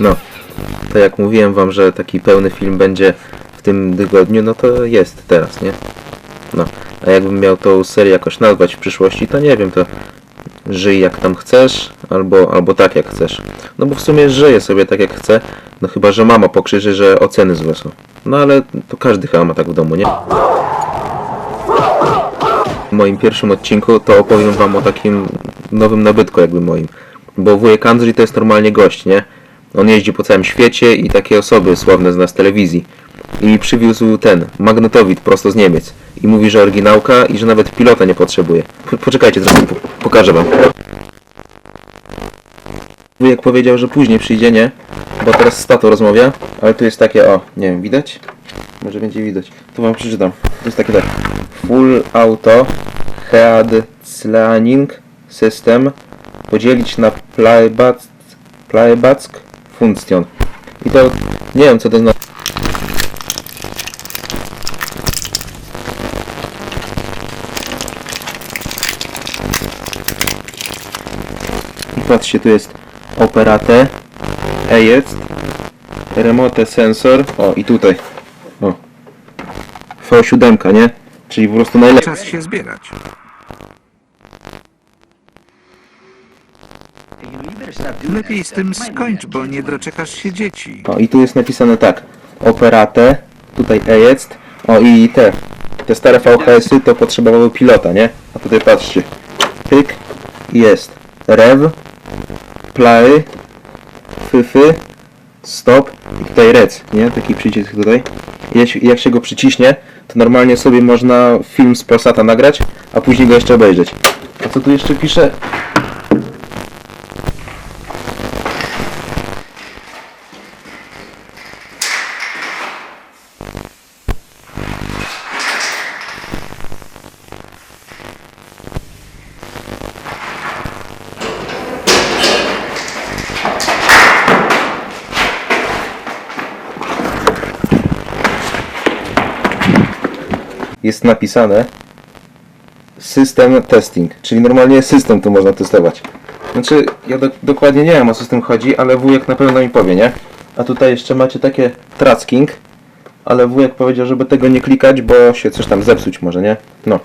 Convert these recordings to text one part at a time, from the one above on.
No, to jak mówiłem wam, że taki pełny film będzie w tym tygodniu, no to jest teraz, nie? No, a jakbym miał tą serię jakoś nazwać w przyszłości, to nie wiem, to żyj jak tam chcesz, albo, albo tak jak chcesz. No bo w sumie żyję sobie tak jak chcę, no chyba, że mama pokrzyży, że oceny złe są. No ale to każdy chyba ma tak w domu, nie? W moim pierwszym odcinku to opowiem wam o takim nowym nabytku jakby moim. Bo wujek Andrzej to jest normalnie gość, nie? On jeździ po całym świecie i takie osoby sławne z telewizji. I przywiózł ten, magnetowid prosto z Niemiec. I mówi, że oryginałka i że nawet pilota nie potrzebuje. Po- Poczekajcie, zaraz po pokażę wam. Wujek powiedział, że później przyjdzie, nie? Bo teraz z tatą rozmawia, ale tu jest takie, o, nie wiem, widać? Może będzie widać. Tu wam przeczytam. To jest takie tak. Full auto head slaning system podzielić na playback playback funkcjon. I to nie wiem co to znaczy. I patrzcie, tu jest operate, e remote sensor, o i tutaj, o, V7, nie? Czyli po prostu najlepiej. Czas się zbierać. Lepiej z tym skończ, bo nie doczekasz się dzieci. O i tu jest napisane tak, operate, tutaj e jest, o i te, te stare VHS-y to potrzebowały pilota, nie? A tutaj patrzcie, pyk, jest, rev, play, fyfy, stop i tutaj rec, nie? Taki przycisk tutaj. Jak się go przyciśnie, to normalnie sobie można film z Polsata nagrać, a później go jeszcze obejrzeć. A co tu jeszcze pisze? Jest napisane system testing, czyli normalnie system tu można testować. Znaczy, ja do, dokładnie nie wiem o co z tym chodzi, ale wujek na pewno mi powie, nie? A tutaj jeszcze macie takie tracking, ale wujek powiedział, żeby tego nie klikać, bo się coś tam zepsuć może, nie? No.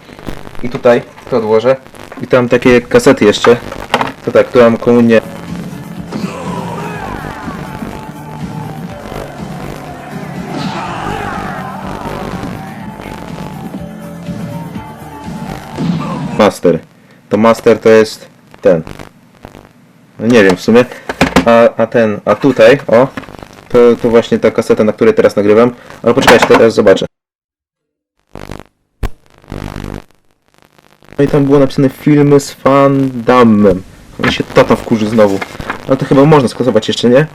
I tutaj to odłożę. I tam takie kasety jeszcze. To tak, tu mam komunię. Master. To master to jest ten. No nie wiem w sumie. A, a ten, a tutaj, o, to, to właśnie ta kaseta, na której teraz nagrywam. Ale poczekajcie, teraz zobaczę. No i tam było napisane filmy z Van Damme. On się tata wkurzy znowu. Ale to chyba można skasować jeszcze, nie?